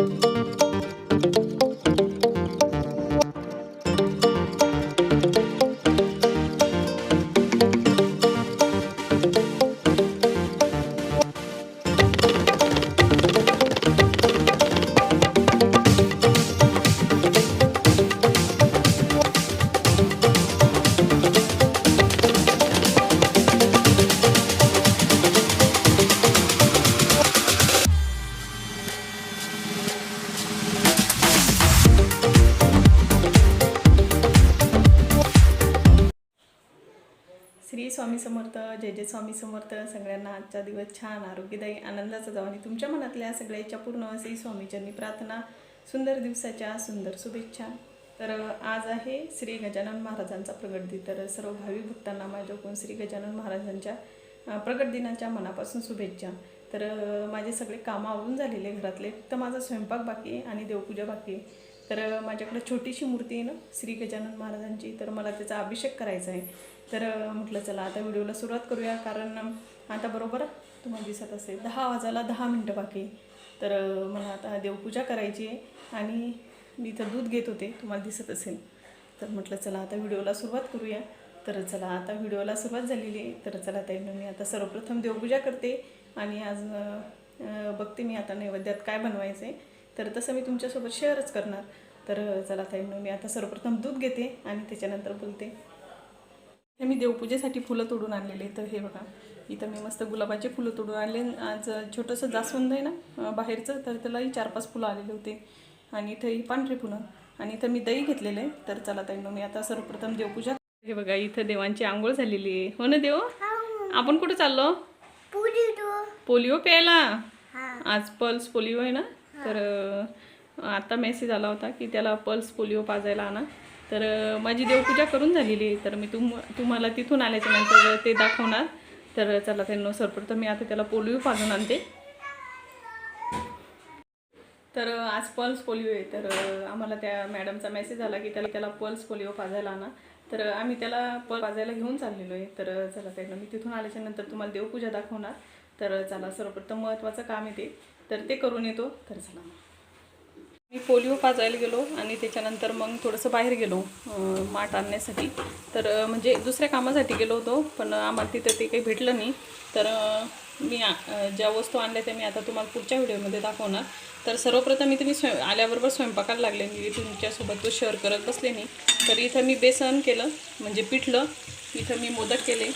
श्री स्वामी समर्थ जय जय स्वामी समर्थ. सगळ्यांना आजचा दिवस छान आरोग्यदायी आनंदाचा जाऊ आणि तुमच्या मनातल्या सगळ्या इच्छा पूर्ण असे स्वामीचरणी प्रार्थना. सुंदर दिवसाच्या सुंदर शुभेच्छा. तर आज आहे श्री गजानन महाराजांचा प्रगट दिन. तर सर्व भावी भक्तांना माझ्याकडून श्री गजानन महाराजांच्या प्रगट दिनाच्या मनापासून शुभेच्छा. तर माझे सगळे कामं आवरून झालेले घरातले. फक्त माझा स्वयंपाक बाकी आहे आणि देवपूजा बाकी आहे. तर माझ्याकडे छोटीशी मूर्ती आहे ना श्री गजानन महाराजांची. तर मला त्याचा अभिषेक करायचा आहे. तर म्हटलं चला आता व्हिडिओला सुरुवात करूया. कारण आता बरोबर तुम्हाला दिसत असेल दहा वाजायला दहा मिनटं बाकी तर मला आता देवपूजा करायची आहे आणि मी इथं दूध घेत होते तुम्हाला दिसत असेल. तर म्हटलं चला आता व्हिडिओला सुरुवात करूया. तर चला आता व्हिडिओला सुरुवात झालेली आहे. तर चला ताईनं मी आता सर्वप्रथम देवपूजा करते आणि आज बघते मी आता नैवेद्यात काय बनवायचं आहे. तर तसं मी तुमच्यासोबत शेअरच करणार. तर चला ताईनं मी आता सर्वप्रथम दूध घेते आणि त्याच्यानंतर बोलते. हे मी देवपूजेसाठी फुलं तोडून आणलेले तर हे बघा इथं मी मस्त गुलाबाचे फुलं तोडून आणले. आज छोटंसं जास्वंद आहे ना बाहेरचं तर त्यालाही चार पाच फुलं आलेले होते. आणि इथं ही पांढरी फुलं. आणि इथं मी दही घेतलेलं आहे. तर चला ताई मी आता सर्वप्रथम देवपूजा हे बघा इथं देवांची आंघोळ झालेली आहे. हो ना देव? आपण कुठं चाललो? पोलिओ प्यायला? आज पल्स पोलिओ आहे ना? तर आता मेसेज आला होता की त्याला पल्स पोलिओ पाजायला आणा. तर माझी देवपूजा करून झालेली आहे. तर मी तुम तुम्हाला तिथून आल्याच्यानंतर ते दाखवणार. तर चला त्यांना सर्वप्रथम मी आता त्याला पोलिओ पाजून आणते. तर आज पल्स पोलिओ आहे. तर आम्हाला त्या मॅडमचा मेसेज आला की त्याला त्याला पल्स पोलिओ पाजायला आणा. तर आम्ही त्याला पल पाजायला घेऊन चाललेलो आहे. तर चला त्यांना मी तिथून आल्याच्यानंतर तुम्हाला देवपूजा दाखवणार. तर चला सर्वप्रथम महत्त्वाचं काम आहे ते. तर ते करून येतो. तर चला. मी पोलिओ पाजायला गेलो आणि त्याच्यानंतर मग थोडंसं बाहेर गेलो माठ आणण्यासाठी. तर म्हणजे दुसऱ्या कामासाठी गेलो होतो पण आम्हाला तिथं ते काही भेटलं नाही. तर मी आ- ज्या वस्तू आणल्या त्या मी आता तुम्हाला पुढच्या व्हिडिओमध्ये दाखवणार. तर सर्वप्रथम मी तुम्ही स्वयं आल्याबरोबर स्वयंपाकाला लागले. मी तुमच्यासोबत तो शेअर करत बसले नाही. तर इथं मी बेसन केलं म्हणजे पिठलं. इथं मी मोदक केले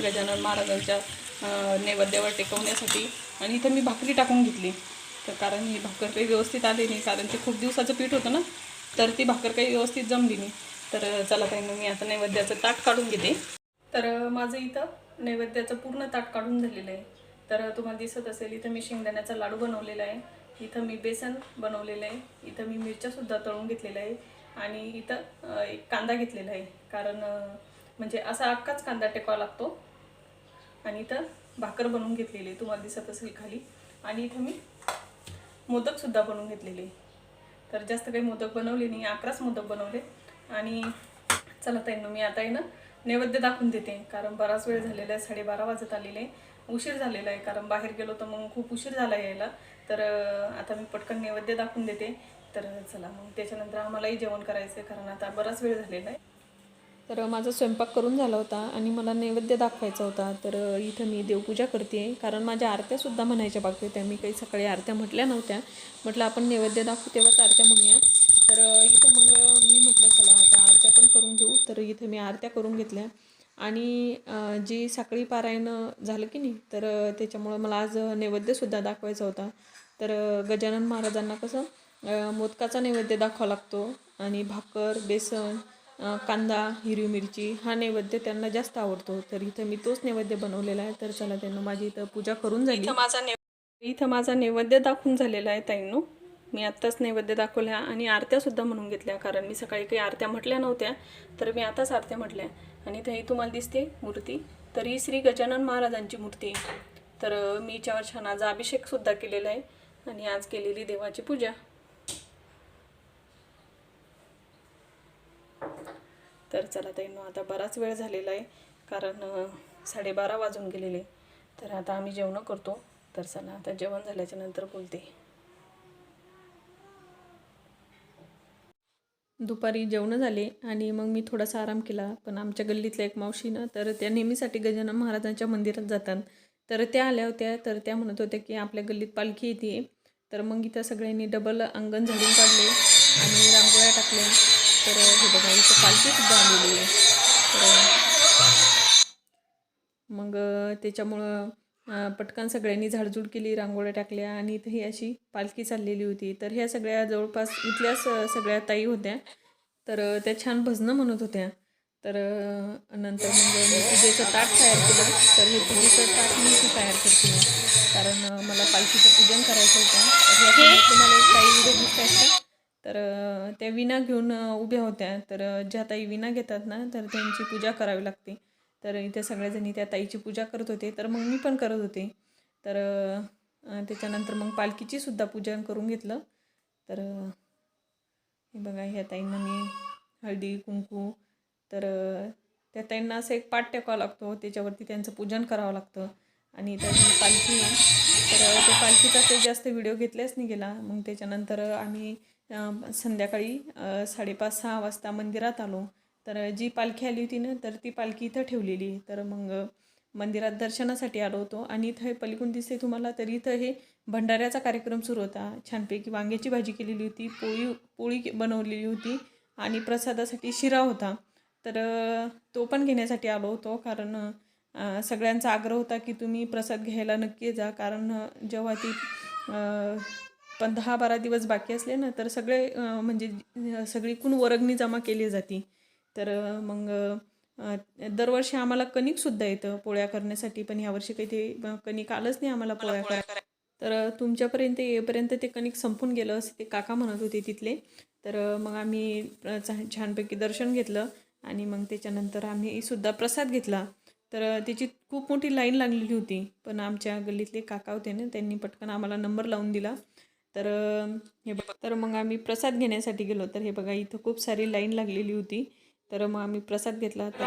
गजानन महाराजांच्या अं, नैवेद्यावर टेकवण्यासाठी आणि इथं मी भाकरी टाकून घेतली. तर कारण ही भाकर काही व्यवस्थित आली नाही कारण ते खूप दिवसाचं पीठ होतं ना तर ती भाकर काही व्यवस्थित जमली नाही. तर चला काही मग मी आता नैवेद्याचं ताट काढून घेते. तर माझं इथं नैवेद्याचं पूर्ण ताट काढून झालेलं आहे. तर तुम्हाला दिसत असेल इथं मी शेंगदाण्याचा लाडू बनवलेला आहे. इथं मी बेसन बनवलेलं आहे. इथं मी मिरच्यासुद्धा तळून घेतलेलं आहे. आणि इथं एक कांदा घेतलेला आहे. कारण म्हणजे असा अख्खाच कांदा टेकावा लागतो. आणि इथं भाकर बनवून घेतलेली आहे. तुम्हाला दिसत असेल खाली. आणि इथं मी मोदकसुद्धा बनवून घेतलेले. तर जास्त काही मोदक बनवले नाही अकराच मोदक बनवले. आणि चला ताईनं मी आता आहे ना नैवेद्य दाखवून देते कारण बराच वेळ झालेला आहे साडेबारा वाजत आलेले उशीर झालेला आहे कारण बाहेर गेलो तर मग खूप उशीर झाला यायला. तर आता मी पटकन नैवेद्य दाखवून देते. तर चला मग त्याच्यानंतर आम्हालाही जेवण करायचं आहे कारण आता बराच वेळ झालेला आहे. तर माझा स्वयंपाक करून झाला होता आणि मला नैवेद्य दाखवायचा होता. तर इथं मी देवपूजा करते. कारण माझ्या आरत्यासुद्धा म्हणायच्या बाकी होत्या. मी काही सकाळी आरत्या म्हटल्या नव्हत्या. म्हटलं आपण नैवेद्य दाखवू तेव्हाच आरत्या म्हणूया. तर इथं मग मी म्हटलं चला आता आरत्या पण करून घेऊ. तर इथं मी आरत्या करून घेतल्या. आणि जी साखळी पारायण झालं की नाही तर त्याच्यामुळं मला आज नैवेद्यसुद्धा दाखवायचा होता. तर गजानन महाराजांना कसं मोदकाचा नैवेद्य दाखवावा लागतो. आणि भाकर बेसन कांदा हिरवी मिरची हा नैवेद्य त्यांना जास्त आवडतो. तर इथं मी तोच नैवेद्य बनवलेला आहे. तर चला त्यांना माझी इथं पूजा करून झाली. माझा इथं माझा नैवेद्य दाखवून झालेला आहे ताईंनो. मी आत्ताच नैवेद्य दाखवल्या आणि आरत्यासुद्धा म्हणून घेतल्या. कारण मी सकाळी काही आरत्या म्हटल्या नव्हत्या. तर मी आताच आरत्या म्हटल्या. आणि इथं ही तुम्हाला दिसते मूर्ती. तर ही श्री गजानन महाराजांची मूर्ती आहे. तर मी हिच्यावर छान आज अभिषेकसुद्धा केलेला आहे. आणि आज केलेली देवाची पूजा. तर चला ताईंनो आता बराच वेळ झालेला आहे कारण साडेबारा वाजून गेलेले तर आता आम्ही जेवणं करतो. तर चला आता जेवण झाल्याच्यानंतर बोलते. दुपारी जेवणं झाले आणि मग मी थोडासा आराम केला. पण आमच्या गल्लीतल्या एक मावशी ना तर त्या नेहमीसाठी गजानन महाराजांच्या मंदिरात जातात. तर त्या आल्या होत्या. तर त्या म्हणत होत्या की आपल्या गल्लीत पालखी येते. तर मग इथं सगळ्यांनी डबल अंगण झाडून काढले आणि रांगोळ्या टाकल्या. तर हे बघा इथं पालखीसुद्धा आलेली आहे. तर मग त्याच्यामुळं पटकन सगळ्यांनी झाडझूड केली रांगोळ्या टाकल्या आणि इथं ही अशी पालखी चाललेली होती. तर ह्या सगळ्या जवळपास इथल्याच सगळ्या ताई होत्या. तर त्या छान भजनं म्हणत होत्या. तर नंतर मग मी पूजेचं ताट तयार केलं. तर हे पूजेचं ताट मी इथे तयार करते. कारण मला पालखीचं पूजन करायचं होतं. तर तुम्हाला एक ताई व्हिडिओ दिसत आहेत का तर त्या विणा घेऊन उभ्या होत्या. तर ज्या ताई विणा घेतात ना तर त्यांची पूजा करावी लागते. तर इथे सगळ्याजणी त्या ताईची पूजा करत होते. तर मग मी पण करत होते. तर त्याच्यानंतर मग पालखीची सुद्धा पूजन करून घेतलं. तर हे बघा ह्या ताईंना मी हळदी कुंकू तर त्या ताईंना असं एक पाट टाकावा लागतो. त्याच्यावरती त्यांचं पूजन करावं लागतं. आणि त्या पालखी तर ते पालखीचा ते जास्त व्हिडिओ घेतल्याच नाही गेला. मग त्याच्यानंतर आम्ही संध्याकाळी साडेपाच सहा वाजता मंदिरात आलो. तर जी पालखी आली होती ना तर ती पालखी इथं ठेवलेली. तर मग मंदिरात दर्शनासाठी आलो होतो. आणि इथं हे पलीकडून दिसते तुम्हाला तर इथं हे भंडाऱ्याचा कार्यक्रम सुरू होता. छानपैकी वांग्याची भाजी केलेली होती पोळी पोळी बनवलेली होती आणि प्रसादासाठी शिरा होता. तर तो पण घेण्यासाठी आलो होतो. कारण सगळ्यांचा आग्रह होता की तुम्ही प्रसाद घ्यायला नक्की जा. कारण जेव्हा ती पण दहा बारा दिवस बाकी असले ना तर सगळे म्हणजे अ, सगळीकडून वर्गणी जमा केली जाते. तर मग दरवर्षी आम्हाला कणिकसुद्धा येतं पोळ्या करण्यासाठी. पण यावर्षी काही ते कणिक आलंच नाही आम्हाला पोळ्या करा तर तुमच्यापर्यंत येईपर्यंत ते कणिक संपून गेलं असं ते काका म्हणत होते तिथले. तर मग आम्ही छानपैकी दर्शन घेतलं. आणि मग त्याच्यानंतर आम्ही सुद्धा प्रसाद घेतला. तर त्याची खूप मोठी लाईन लागलेली होती. पण आमच्या गल्लीतले काका होते ना त्यांनी पटकन आम्हाला नंबर लावून दिला. तर हे तर मग आम्ही प्रसाद घेण्यासाठी गेलो. तर हे बघा इथं खूप सारी लाईन लागलेली होती. तर मग आम्ही प्रसाद घेतला. तर